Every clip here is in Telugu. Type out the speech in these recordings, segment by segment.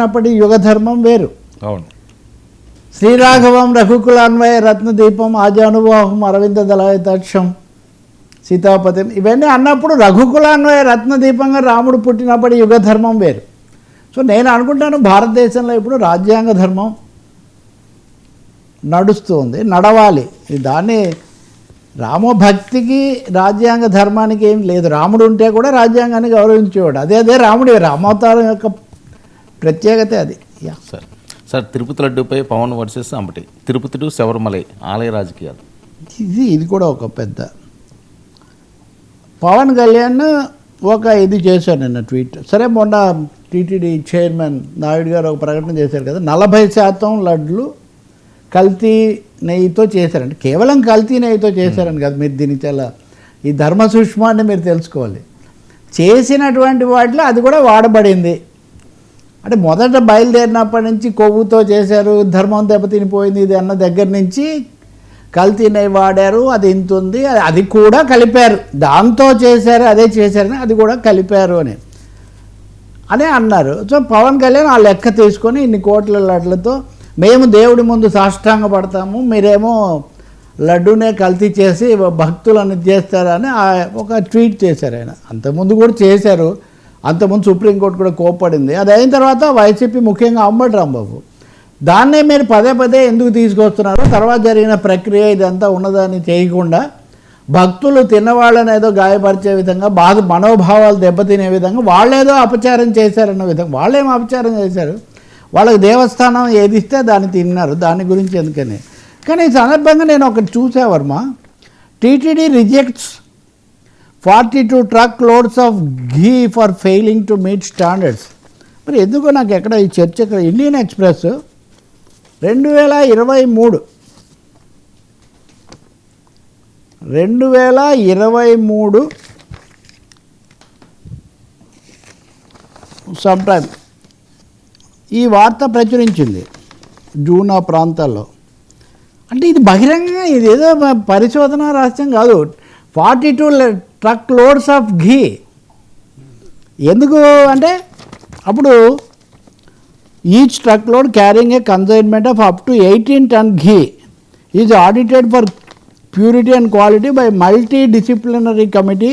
పుట్టినప్పటి యుగ ధర్మం వేరు. అవును. శ్రీరాఘవం రఘుకులాన్వయ రత్నదీపం ఆజానుబాహం అరవింద దళాయతాక్షం సీతాపతి ఇవన్నీ అన్నప్పుడు రఘుకులాన్వయ రత్నదీపంగా రాముడు పుట్టినప్పటి యుగ ధర్మం వేరు. సో నేను అనుకుంటాను భారతదేశంలో ఇప్పుడు రాజ్యాంగ ధర్మం నడుస్తుంది నడవాలి. దాన్ని రామభక్తికి రాజ్యాంగ ధర్మానికి ఏం లేదు. రాముడు ఉంటే కూడా రాజ్యాంగాన్ని గౌరవించేవాడు. అదే అదే రాముడి రామావతారం యొక్క ప్రత్యేకత అది. యా. సార్ సార్ తిరుపతి లడ్డూపై పవన్ వర్సెస్ అంబటి తిరుపతి టు శబరిమలై ఆలయ రాజకీయాలు. ఇది ఇది కూడా ఒక పెద్ద. పవన్ కళ్యాణ్ ఒక ఇది చేశారు నిన్న ట్వీట్. సరే మొన్న టీటీడీ చైర్మన్ నాయుడు గారు ఒక ప్రకటన చేశారు కదా నలభై శాతం లడ్లు కల్తీ నెయ్యితో చేశారండి కేవలం కల్తీ నెయ్యితో చేశారని కదా మీరు దీనికి చాలా ఈ ధర్మ సూక్ష్మాన్ని మీరు తెలుసుకోవాలి. చేసినటువంటి వాటిలో అది కూడా వాడబడింది. అంటే మొదట బయలుదేరినప్పటి నుంచి కొవ్వుతో చేశారు ధర్మం దెబ్బతినిపోయింది ఇది అన్న దగ్గర నుంచి కల్తీనై వాడారు అది ఇంత ఉంది అది- అది కూడా కలిపారు. దాంతో చేశారు అదే చేశారని అది కూడా కలిపారు అని. అనే అన్నారు. సో పవన్ కళ్యాణ్ ఆ లెక్క తీసుకొని ఇన్ని కోట్ల లడ్లతో మేము దేవుడి ముందు సాష్టాంగ పడతాము మీరేమో లడ్డూనే కల్తీ చేసి భక్తులను చేస్తారని ఒక ట్వీట్ చేశారు ఆయన. అంతకుముందు కూడా చేశారు. అంతకుముందు సుప్రీంకోర్టు కూడా కోప్పడింది. అది అయిన తర్వాత వైసీపీ ముఖ్యంగా అంబటి రాంబాబు. దాన్నే మీరు పదే పదే ఎందుకు తీసుకొస్తున్నారో? తర్వాత జరిగిన ప్రక్రియ ఇదంతా ఉన్నదాన్ని చేయకుండా భక్తులు తిన్నవాళ్ళని ఏదో గాయపరిచే విధంగా బాధ మనోభావాలు దెబ్బతినే విధంగా వాళ్ళేదో అపచారం చేశారన్న విధంగా వాళ్ళేం అపచారం చేశారు? వాళ్ళకి దేవస్థానం ఏది ఇస్తే దాన్ని తిన్నారు. దాని గురించి ఎందుకని? కానీ ఈ సందర్భంగా నేను ఒకటి చూసా Varma. TTD rejects forty two truck loads of ghee for failing to meet standards. మరి ఎందుకో నాకు ఎక్కడ ఈ చర్చ ఇండియన్ ఎక్స్ప్రెస్ రెండు వేల ఇరవై మూడు. రెండు వేల ఇరవై మూడు సమ్ టైమ్ ఈ వార్త ప్రచురించింది జూన్ ఆ ప్రాంతాల్లో. అంటే ఇది బహిరంగంగా ఇది ఏదో పరిశోధన రహస్యం కాదు. Forty two truck loads of ghee ఎందుకు అంటే అప్పుడు each truck load carrying a consignment of up to eighteen ton ghee is audited for purity and quality by multi disciplinary committee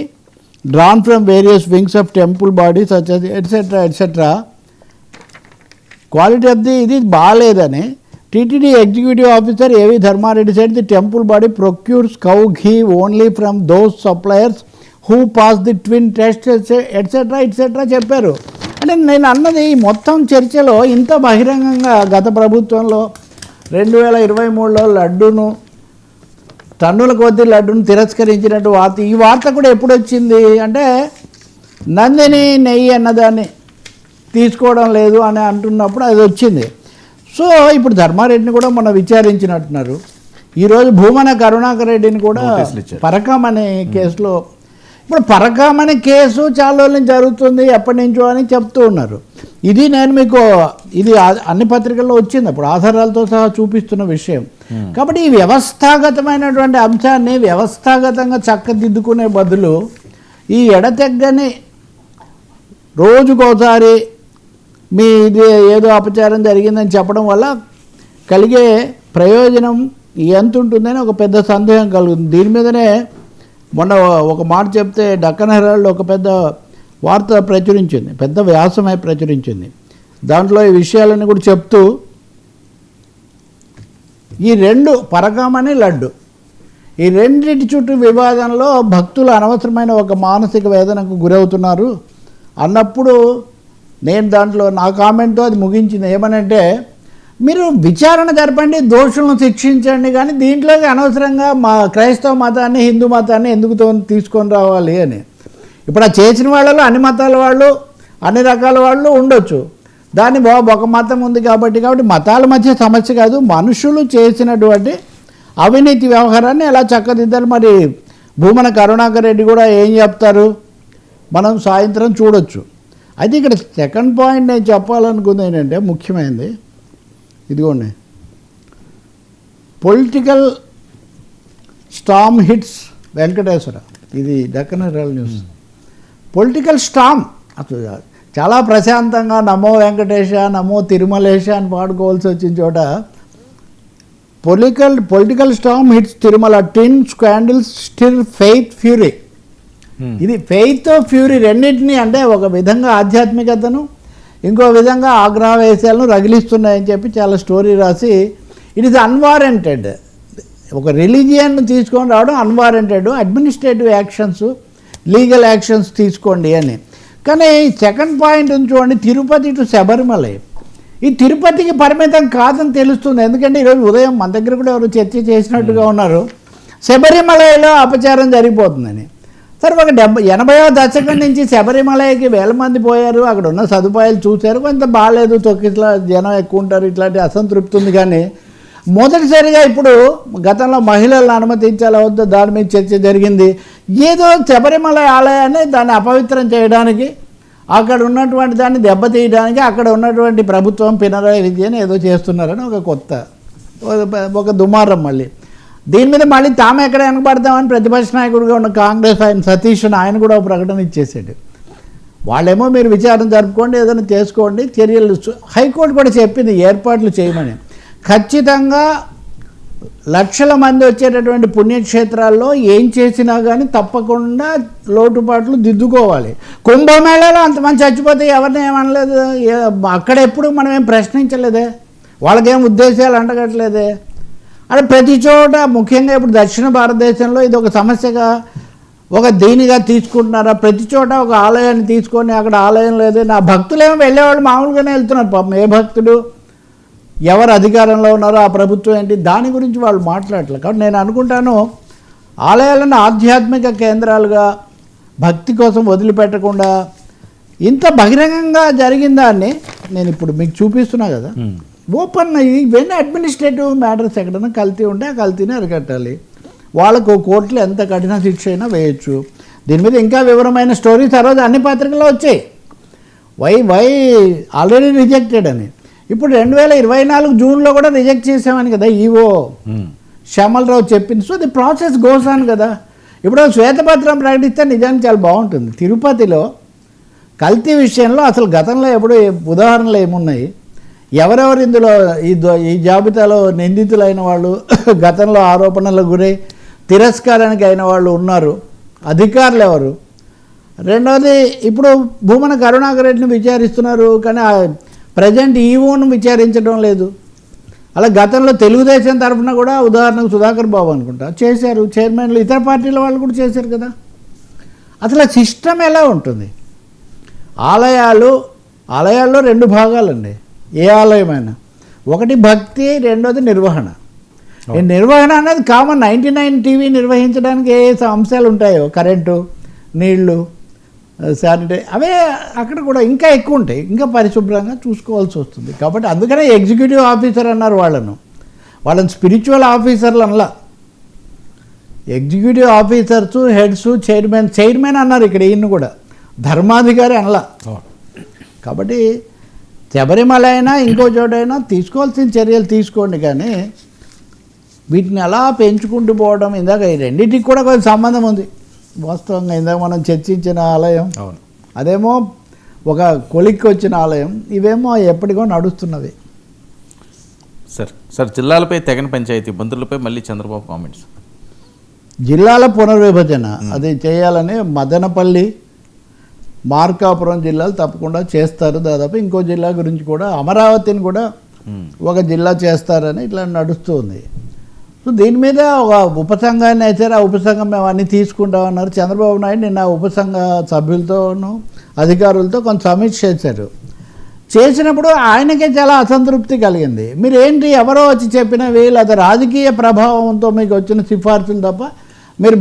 drawn from various wings of temple bodies etcetera etcetera quality of the ఇది బాగాలేదని TTD executive officer AV Dharmareddy said the temple body procures cow ghee only from those suppliers who pass the twin test etcetera etcetera చెప్పారు. అంటే నేను అన్నది ఈ మొత్తం చర్చలో ఇంత బహిరంగంగా గత ప్రభుత్వంలో రెండు వేల ఇరవై మూడులో లడ్డూను టన్నుల కొద్ది లడ్డును తిరస్కరించినట్టు వార్త ఈ వార్త కూడా ఎప్పుడు వచ్చింది అంటే నందిని నెయ్యి అన్నదాన్ని తీసుకోవడం లేదు అని అంటున్నప్పుడు అది వచ్చింది. సో ఇప్పుడు ధర్మారెడ్డిని కూడా మొన్న విచారించినట్టున్నారు. ఈరోజు భూమన కరుణాకర్ రెడ్డిని కూడా. పరకం అనే కేసులో ఇప్పుడు పరకం అనే కేసు చాలా రోజుల నుంచి జరుగుతుంది ఎప్పటి నుంచో అని చెప్తూ ఉన్నారు. ఇది నేను మీకు ఇది అన్ని పత్రికల్లో వచ్చింది అప్పుడు ఆధారాలతో సహా చూపిస్తున్న విషయం. కాబట్టి ఈ వ్యవస్థాగతమైనటువంటి అంశాన్ని వ్యవస్థాగతంగా చక్కదిద్దుకునే బదులు ఈ ఎడతెగ్గని రోజుకోసారి మీ ఇది ఏదో అపచారం జరిగిందని చెప్పడం వల్ల కలిగే ప్రయోజనం ఎంత ఉంటుందని ఒక పెద్ద సందేహం కలుగుతుంది. దీని మీదనే మొన్న ఒక మాట చెప్తే డక్కన్ హెరాల్డ్ ఒక పెద్ద వార్త ప్రచురించింది పెద్ద వ్యాసమై ప్రచురించింది. దాంట్లో ఈ విషయాలన్నీ కూడా చెప్తూ ఈ రెండు పరకామని లడ్డు ఈ రెండింటి చుట్టూ వివాదంలో భక్తులు అనవసరమైన ఒక మానసిక వేదనకు గురవుతున్నారు. అన్నప్పుడు నేను దాంట్లో నా కామెంట్తో అది ముగించింది. ఏమనంటే మీరు విచారణ జరపండి దోషులను శిక్షించండి కానీ దీంట్లోకి అనవసరంగా మా క్రైస్తవ మతాన్ని హిందూ మతాన్ని ఎందుకు తీసుకొని రావాలి అని. ఇప్పుడు ఆ చేసిన వాళ్ళలో అన్ని మతాల వాళ్ళు అన్ని రకాల వాళ్ళు ఉండొచ్చు. దాని బాబు ఒక మతం ఉంది కాబట్టి కాబట్టి మతాల మధ్య సమస్య కాదు. మనుషులు చేసినటువంటి అవినీతి వ్యవహారాన్ని ఎలా చక్కదిద్దారు మరి భూమన కరుణాకర్ రెడ్డి కూడా ఏం చెప్తారు? మనం సాయంత్రం చూడొచ్చు. అయితే ఇక్కడ సెకండ్ పాయింట్ నేను చెప్పాలనుకుంది ఏంటంటే ముఖ్యమైనది ఇదిగోండి. Political storm hits Venkateswara. ఇది Deccan Herald news political storm అసలు చాలా ప్రశాంతంగా నమో వెంకటేశ నమో తిరుమలేశ అని పాడుకోవాల్సి వచ్చిన చోట political political storm hits Tirumala tin scandals still faith fury ఇది ఫెయిత్ ఫ్యూరీ రెండింటినీ అంటే ఒక విధంగా ఆధ్యాత్మికతను ఇంకో విధంగా ఆగ్రహవేశాలను రగిలిస్తున్నాయని చెప్పి చాలా స్టోరీ రాసి ఇట్ ఈస్ అన్వారెంటెడ్ ఒక రిలీజియన్ తీసుకొని రావడం unwarranted administrative actions legal actions తీసుకోండి అని. కానీ సెకండ్ పాయింట్ ఉంది చూడండి తిరుపతి టు శబరిమల. ఈ తిరుపతికి పరిమితం కాదని తెలుస్తుంది. ఎందుకంటే ఈరోజు ఉదయం మన దగ్గర కూడా ఎవరు చర్చ చేసినట్టుగా ఉన్నారు. శబరిమలలో అపచారం జరిగిపోతుందని. మరి ఒక డెబ్బై ఎనభైవ దశకం నుంచి శబరిమలకి వేల మంది పోయారు. అక్కడ ఉన్న సదుపాయాలు చూశారు. కొంత బాగాలేదు. తొక్కిట్లా జనం ఎక్కువ ఉంటారు. ఇట్లాంటి అసంతృప్తి ఉంది కానీ మొదటిసారిగా ఇప్పుడు గతంలో మహిళలను అనుమతించాలా వద్ద? దాని మీద చర్చ జరిగింది. ఏదో శబరిమల ఆలయాన్ని దాన్ని అపవిత్రం చేయడానికి అక్కడ ఉన్నటువంటి దాన్ని దెబ్బతీయడానికి అక్కడ ఉన్నటువంటి ప్రభుత్వం పినరాయి విద్యను ఏదో చేస్తున్నారని ఒక కొత్త ఒక- ఒక దుమారం మళ్ళీ. దీని మీద మళ్ళీ తాము ఎక్కడ వెనకబడతామని ప్రతిపక్ష నాయకుడిగా ఉన్న కాంగ్రెస్ ఆయన సతీష్ ఆయన కూడా ఒక ప్రకటన ఇచ్చేసాడు. వాళ్ళేమో మీరు విచారణ జరుపుకోండి ఏదైనా చేసుకోండి చర్యలు హైకోర్టు కూడా చెప్పింది ఏర్పాట్లు చేయమని. ఖచ్చితంగా లక్షల మంది వచ్చేటటువంటి పుణ్యక్షేత్రాల్లో ఏం చేసినా కానీ తప్పకుండా లోటుపాట్లు దిద్దుకోవాలి. కుంభమేళాలో అంతమంది చచ్చిపోతే ఎవరిని ఏమనలేదు? అక్కడ ఎప్పుడు మనం ఏం ప్రశ్నించలేదే? వాళ్ళకేం ఉద్దేశాలు అంటగట్లేదే అంటే ప్రతి చోట ముఖ్యంగా ఇప్పుడు దక్షిణ భారతదేశంలో ఇది ఒక సమస్యగా ఒక దీనిగా తీసుకుంటున్నారా? ప్రతి చోట ఒక ఆలయాన్ని తీసుకొని అక్కడ ఆలయం లేదు. నా భక్తులేమో వెళ్ళేవాళ్ళు మామూలుగానే వెళ్తున్నారు. పాపం ఏ భక్తుడు ఎవరు అధికారంలో ఉన్నారో ఆ ప్రభుత్వం ఏంటి దాని గురించి వాళ్ళు మాట్లాడలేదు కాబట్టి నేను అనుకుంటాను ఆలయాలను ఆధ్యాత్మిక కేంద్రాలుగా భక్తి కోసం వదిలిపెట్టకుండా ఇంత బహిరంగంగా జరిగిన దాన్ని నేను ఇప్పుడు మీకు చూపిస్తున్నా కదా. ఓపెన్ ఇవన్నీ అడ్మినిస్ట్రేటివ్ మ్యాటర్స్ ఎక్కడైనా కల్తీ ఉంటే ఆ కల్తీని అరికట్టాలి. వాళ్ళకు కోర్టులో ఎంత కఠిన శిక్ష అయినా వేయచ్చు. దీని మీద ఇంకా వివరమైన స్టోరీస్ ఆ రోజు అన్ని పత్రికల్లో వచ్చాయి. వై వై ఆల్రెడీ రిజెక్టెడ్ అని. ఇప్పుడు రెండు వేల ఇరవై నాలుగు జూన్లో కూడా రిజెక్ట్ చేసామని కదా ఈవో. శ్యామలరావు చెప్పింది. So the process goes on కదా. ఇప్పుడు శ్వేతపత్రం ప్రకటిస్తే నిజానికి చాలా బాగుంటుంది. తిరుపతిలో కల్తీ విషయంలో అసలు గతంలో ఎప్పుడు ఉదాహరణలు ఏమున్నాయి? ఎవరెవరు ఇందులో ఈ ఈ జాబితాలో నిందితులైన వాళ్ళు గతంలో ఆరోపణలకు గురై తిరస్కారానికి అయిన వాళ్ళు ఉన్నారు. అధికారులు ఎవరు? రెండవది ఇప్పుడు భూమన కరుణాకర్ రెడ్డిని విచారిస్తున్నారు కానీ ప్రజెంట్ ఈవోను విచారించడం లేదు. అలా గతంలో తెలుగుదేశం తరఫున కూడా ఉదాహరణకు సుధాకర్ బాబు అనుకుంటా చేశారు. చైర్మన్లు ఇతర పార్టీల వాళ్ళు కూడా చేశారు కదా. అసలు సిస్టమ్ ఎలా ఉంటుంది? ఆలయాలు ఆలయాల్లో రెండు భాగాలండి. ఏ ఆలయమైనా. ఒకటి భక్తి రెండోది నిర్వహణ. ఈ నిర్వహణ అనేది కామన్ నైంటీ నైన్ టీవీ నిర్వహించడానికి ఏ అంశాలు ఉంటాయో కరెంటు నీళ్ళు శానిటరీ అవే అక్కడ కూడా ఇంకా ఎక్కువ ఉంటాయి. ఇంకా పరిశుభ్రంగా చూసుకోవాల్సి వస్తుంది. కాబట్టి అందుకనే ఎగ్జిక్యూటివ్ ఆఫీసర్ అన్నారు వాళ్ళను. వాళ్ళని స్పిరిచువల్ ఆఫీసర్లు అనలా. Executive officers heads chairman chairman అన్నారు ఇక్కడ ఈయన కూడా. ధర్మాధికారి అనలా. కాబట్టి శబరిమల అయినా ఇంకో చోటైనా తీసుకోవాల్సిన చర్యలు తీసుకోండి కానీ వీటిని అలా పెంచుకుంటూ పోవడం ఇందాక ఈ రెండింటికి కూడా కొంచెం సంబంధం ఉంది. వాస్తవంగా ఇందాక మనం చర్చించిన ఆలయం అవును. అదేమో ఒక కొలిక్కి వచ్చిన ఆలయం ఇవేమో ఎప్పటికో నడుస్తున్నవి. సార్ సార్ జిల్లాలపై తెగని పంచాయతీ బంధువులపై మళ్ళీ చంద్రబాబు కామెంట్స్. జిల్లాల పునర్విభజన అది చేయాలని మదనపల్లి మార్కాపురం జిల్లాలు తప్పకుండా చేస్తారు దాదాపు. ఇంకో జిల్లా గురించి కూడా అమరావతిని కూడా ఒక జిల్లా చేస్తారని ఇట్లా నడుస్తుంది. సో దీని మీద ఒక ఉపసంఘాన్ని వేసారు ఆ ఉపసంఘం మేము అన్నీ తీసుకుంటామన్నారు చంద్రబాబు నాయుడు నిన్న ఆ ఉపసంఘ సభ్యులతోనూ అధికారులతో కొంత సమీక్ష చేశారు. చేసినప్పుడు ఆయనకే చాలా అసంతృప్తి కలిగింది. మీరు ఏంటి ఎవరో వచ్చి చెప్పినవి లేదా రాజకీయ ప్రభావంతో మీకు వచ్చిన సిఫార్సులు తప్ప